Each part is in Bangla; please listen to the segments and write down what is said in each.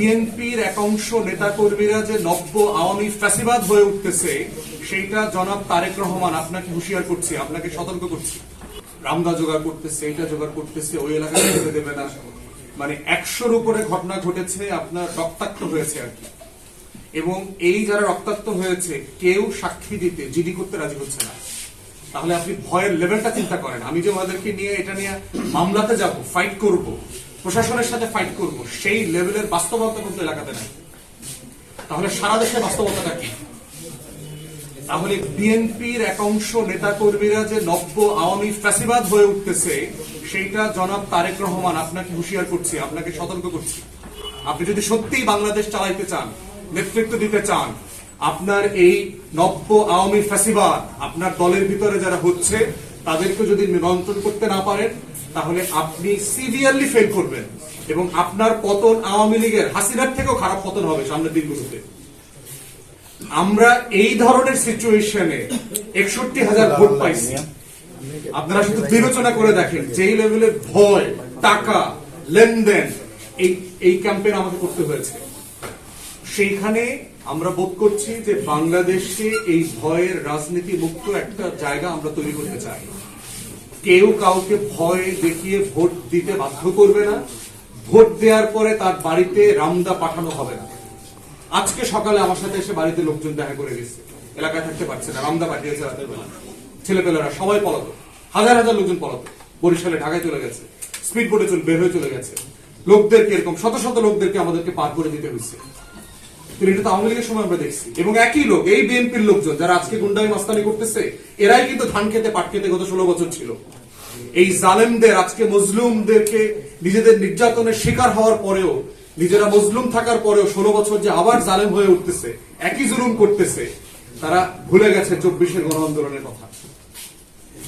বিএনপির একাংশ নেতাকর্মীরা যে নব্য আওয়ামী ফ্যাসিবাদ হয়ে উঠতেছে, সেইটা জনাব তারেক রহমান, আপনাকে হুঁশিয়ার করছি, আপনাকে সতর্ক করছি। রামদা জোগাড় করতেছে, এইটা জোগাড় করতেছে, ওই এলাকায় যেতে দেবে না। মানে একশোর উপরে ঘটনা ঘটেছে, আপনার রক্তাক্ত হয়েছে আর কি। এবং এই যারা রক্তাক্ত হয়েছে, কেউ সাক্ষী দিতে, জিডি করতে রাজি হচ্ছে না। তাহলে আপনি ভয়ের লেভেলটা চিন্তা করেন। আমি যে ওনাদেরকে নিয়ে, এটা নিয়ে মামলাতে যাব ফাইট করব প্রশাসনের সাথে ফাইট করব, সেই লেভেলের বাস্তবতা কিন্তু এলাকাতে নাই। তাহলে সারা দেশে বাস্তবতাটা কি? তাহলে বিএনপির একাংশ নেতাকর্মীরা যে নব্য আওয়ামী ফ্যাসিবাদ হয়ে উঠতেছে, সেইটা জনাব তারেক রহমান, আপনাকে হুঁশিয়ার করছি, আপনাকে সতর্ক করছি। আপনি যদি সত্যিই বাংলাদেশ চালাইতে চান, নেতৃত্ব দিতে চান, আপনার এই নব্য আওয়ামী ফ্যাসিবাদ আপনার দলের ভিতরে যারা হচ্ছে, তাদেরকে যদি নিয়ন্ত্রণ করতে না পারেন তাহলে আপনি সিভিয়ারলি ফেল করবেন এবং আপনার পতন আওয়ামী লীগের, হাসিনার থেকেও খারাপ পতন হবে সামনের দিনগুলোতে। আমরা এই ধরনের সিচুয়েশনে একষট্টি হাজার ভোট পাইছি। আপনারা শুধু বিবেচনা করে দেখেন, যেই লেভেলের ভয়, টাকা, লেনদেন, এই এই ক্যাম্পেইন আমাকে করতে হয়েছে। সেইখানে আমরা বোধ করছি যে বাংলাদেশে এই ভয়ের রাজনীতি মুক্ত একটা জায়গা আমরা তৈরি করতে চাই। কেউ কাউকে ভয় দেখিয়ে ভোট দিতে বাধ্য করবে না। ভোট দেওয়ার পরে তার বাড়িতে রামদা পাঠানো হবে না। আজকে সকালে আমার সাথে এসে বাড়িতে লোকজন দেখা করে গেছে। এলাকায় থাকতে পারছে না, রামদা পাঠিয়েছে রাতের বেলা। ছেলেপেলেরা সবাই পলাত হাজার হাজার লোকজন পলাত বরিশালে, ঢাকায় চলে গেছে। স্পিড বোটে চলে বের হয়ে চলে গেছে। লোকদেরকে এরকম শত শত লোকদেরকে আমাদেরকে পার করে দিতে হয়েছে। কিন্তু এটা তো আওয়ামী লীগের সময় আমরা দেখছি। এবং একই লোক, এই বিএনপির লোকজন যারা আজকে গুন্ডামি, মাস্তানি করতেছে, এরাই কিন্তু ধান খেতে, পাট খেতে গত ষোলো বছর ছিল। এই জালেমদের, আজকে মজলুমদেরকে নিজেদের নির্যাতনের শিকার হওয়ার পরেও, নিজেরা মজলুম থাকার পরেও ষোলো বছর যে আবার জালেম হয়ে উঠতেছে, একই জুলুম করতেছে, তারা ভুলে গেছে চব্বিশের গণ আন্দোলনের কথা।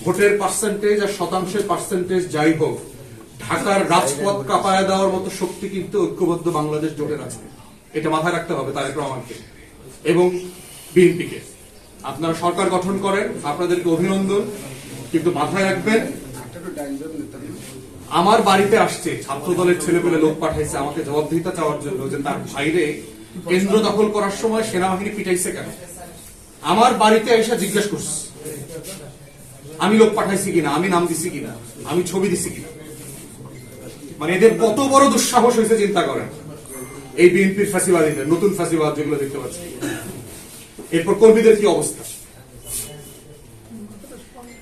ভোটের পার্সেন্টেজ আর শতাংশের পার্সেন্টেজ যাই হোক, ঢাকার রাজপথ কাঁপায় দেওয়ার মতো শক্তি কিন্তু ঐক্যবদ্ধ বাংলাদেশ জোটের আছে। এটা মাথায় রাখতে হবে তারেক রহমানকে এবং বিএনপিকে। আপনারা সরকার গঠন করেন, আপনাদেরকে অভিনন্দন, কিন্তু মাথায় রাখবেন, আমার বাড়িতে আসছে ছাত্র দলের ছেলে পেলে লোক পাঠাইছে, আমাকে জবাবদিহিতা চাওয়ার জন্য যে তার ভাইরে কেন্দ্র দখল করার সময় সেনাবাহিনী পিটাইছে কেন? আমার বাড়িতে এসে জিজ্ঞেস করছে, আমি লোক পাঠাইছি কিনা, আমি নাম দিছি কিনা, আমি ছবি দিছি কিনা? মানে এদের কত বড় দুঃসাহস হয়েছে চিন্তা করেন। এই বিএনপির ফাঁসিবাদীদের, নতুন ফাঁসিবাদ যেগুলো দেখতে পাচ্ছি। এরপর কর্মীদের কি অবস্থা?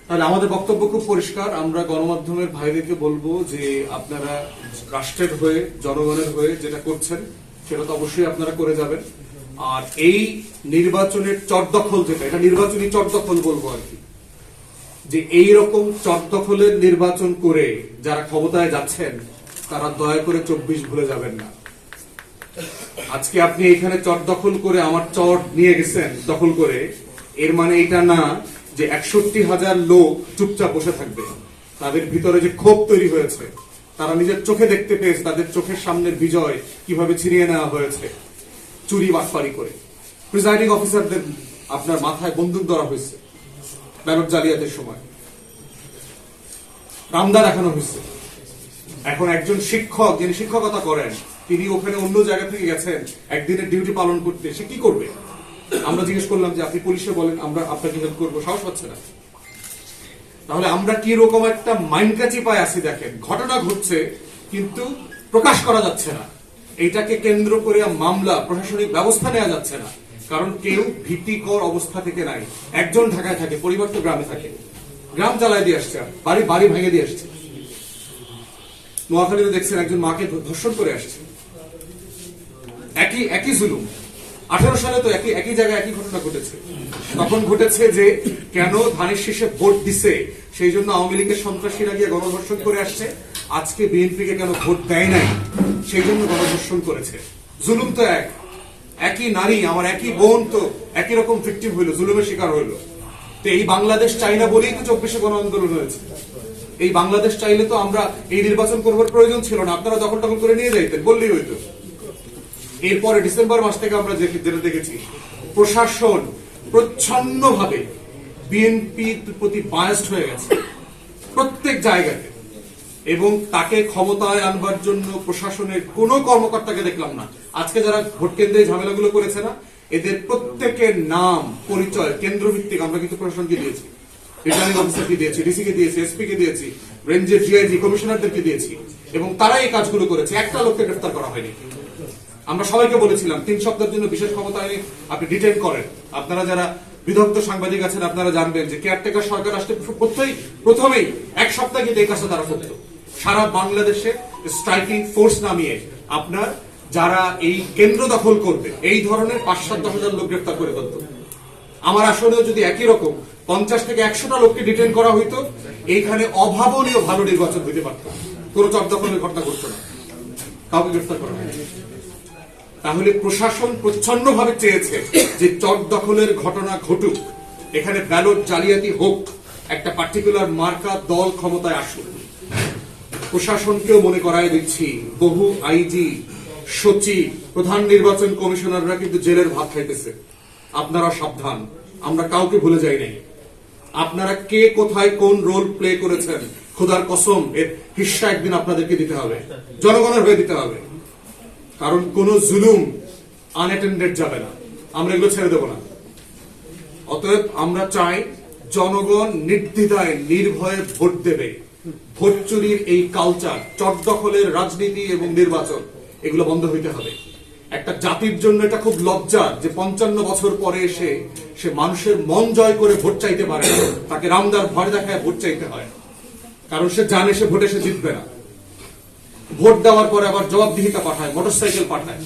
তাহলে আমাদের বক্তব্য খুব পরিষ্কার। আমরা গণমাধ্যমের ভাইদেরকে বলব যে আপনারা রাষ্ট্রের হয়ে, জনগণের হয়ে যেটা করছেন, সেটা তো অবশ্যই আপনারা করে যাবেন। আর এই নির্বাচনের চটদখল যেটা, এটা নির্বাচনী চটদখল বলব আর কি। যে এই রকম চটদখলের নির্বাচন করে যারা ক্ষমতায় যাচ্ছেন, তারা দয়া করে চব্বিশ ভুলে যাবেন না। আজকে আপনি এখানে চট দখল করে আমার চট নিয়ে গেছেন, দখল করে। এর মানে এটা না যে একষট্টি হাজার লোক চুপচাপ বসে থাকবে। তাদের ভিতরে যে ক্ষোভ তৈরি হয়েছে, তারা নিজের চোখে দেখতে পেয়েছে, তাদের চোখের সামনের বিজয় কীভাবে ছিনিয়ে নেওয়া হয়েছে। চুরি বাটপারি করে। প্রিজাইডিং অফিসারদের আপনার মাথায় বন্দুক ধরা হয়েছে, ব্যালট জালিয়াতের সময়। রামদা দেখানো হয়েছে। এখন একজন শিক্ষক, যিনি শিক্ষকতা করেন তিনি ওখানে অন্য জায়গা থেকে গেছেন একদিনের ডিউটি পালন করতে, সে কি করবে? আমরা জিজ্ঞেস করলাম যে, আপনি পুলিশে বলেন, আমরা আপনাকে হেল্প করব। সাহস পাচ্ছে না। তাহলে আমরা কি রকম একটা মাইন্ড কাচি পায় আছি দেখেন। ঘটনা ঘটছে, কিন্তু প্রকাশ করা যাচ্ছে না। এইটাকে কেন্দ্র করে মামলা, প্রশাসনিক ব্যবস্থা নেওয়া যাচ্ছে না। কারণ কেউ ভীতিকর অবস্থা থেকে নাই। একজন ঢাকায় থাকে পরিবার তো গ্রামে থাকে। গ্রাম জ্বালায় দিয়ে আসছে, বাড়ি বাড়ি ভেঙে দিয়ে আসছে। নোয়াখালীতে দেখছেন একজন মাকে ধর্ষণ করে আসছে। একই একই জুলুম। আঠারো সালে তো একই একই জায়গায় একই ঘটনা ঘটেছে। তখন ঘটেছে যে কেন ধানের শীষে ভোট দিছে? সেই জন্য আওয়ামী লীগের সন্ত্রাসীরা গিয়ে গণধর্ষণ করে আসছে। আজকে বিএনপিকে কেন ভোট দেয় নাই? সেই জন্য গণধর্ষণ করেছে। জুলুম তো এক। একই নারী, আমার একই বোন তো একই রকম ভিক্টিম হইল, জুলুমের শিকার হইল। তো এই বাংলাদেশ চাই না বলেই তো চব্বিশে গণ আন্দোলন হয়েছে। এই বাংলাদেশ চাইলে তো আমরা এই নির্বাচন করবার প্রয়োজন ছিল না। আপনারা দখল টখল করে নিয়ে যাইতেন, বললেই হইতো। এরপরে ডিসেম্বর মাস থেকে আমরা যেটা দেখেছি, প্রশাসন প্রচ্ছন্ন ভাবে বিএনপির প্রতি বায়াস্ট হয়ে গেছে, প্রত্যেক জায়গাতে। এবং তাকে ক্ষমতায় আনবার জন্য প্রশাসনের কোনো কর্মকর্তাকে দেখলাম না। আজকে যারা ভোট কেন্দ্রে ঝামেলাগুলো করেছে না, এদের প্রত্যেকের নাম, পরিচয়, কেন্দ্রভিত্তিক আমরা কিন্তু প্রশাসনকে দিয়েছি। রিটার্নিং অফিসারকে দিয়েছি ডিসি কে দিয়েছি এসপি কে দিয়েছি রেঞ্জের জিআইজি কমিশনারদেরকে দিয়েছি। এবং তারা এই কাজগুলো করেছে। একটা লোককে গ্রেফতার করা হয়নি। আমরা সবাইকে বলেছিলাম, তিন সপ্তাহের জন্য বিশেষ ক্ষমতা আইনে আপনি ডিটেন করেন। আপনারা যারা বিদগ্ধ সাংবাদিক আছেন, আপনারা জানবেন যে কেয়ারটেকার সরকার আসতে প্রত্যেই প্রথমেই এক সপ্তাহ কিন্তু এই কাজটা তারা করতো। সারা বাংলাদেশে স্ট্রাইকিং ফোর্স নামিয়ে আপনার যারা এই কেন্দ্র দখল করবে, এই ধরনের পাঁচ সাত দশ হাজার লোক গ্রেফতার করে ফেলতো। আমার আসলেও যদি একই রকম পঞ্চাশ থেকে একশোটা লোককে ডিটেন করা হইতো, এইখানে অভাবনীয় ভালো নির্বাচন হইতে পারত। কোনো চক দখলের ঘটনা ঘটতো না। কাউকে গ্রেফতার করা হয়নি। তাহলে প্রশাসন প্রচ্ছন্ন ভাবে চেয়েছে যে চট দখলের ঘটনা ঘটুক। এখানে ব্যালট জালিয়াতি হোক, একটা পার্টিকুলার মার্কা দল ক্ষমতায় আসুক। প্রশাসনকেও মনে করায় দিচ্ছি, বহু আইজি, সচিব, প্রধান নির্বাচন কমিশনাররা কিন্তু জেলের ভাত খাইতেছে। আপনারা সাবধান, আমরা কাউকে ভুলে যাই নাই। আপনারা কে কোথায় কোন রোল প্লে করেছেন, খোদার কসম, এর হিস্সা একদিন আপনাদেরকে দিতে হবে। জনগণের হয়ে দিতে হবে। কারণ কোন জুলুম আনঅ্যাটেন্ডেড যাবে না। আমরা এগুলো ছেড়ে দেব না। অতএব আমরা চাই জনগণ নির্দ্বিধায়, নির্ভয়ে ভোট দেবে। ভোট চুরির এই কালচার চটদখলের রাজনীতি এবং নির্বাচন, এগুলো বন্ধ হইতে হবে। একটা জাতির জন্য এটা খুব লজ্জার যে পঞ্চান্ন বছর পরে এসে সে মানুষের মন জয় করে ভোট চাইতে পারে না। তাকে রামদার ভয় দেখায় ভোট চাইতে হয় কারণ সে জানে সে ভোটে সে জিতবে না। ভোট দেওয়ার পরে আবার জবাবদিহিতা পাঠায় মোটরসাইকেল পাঠায়।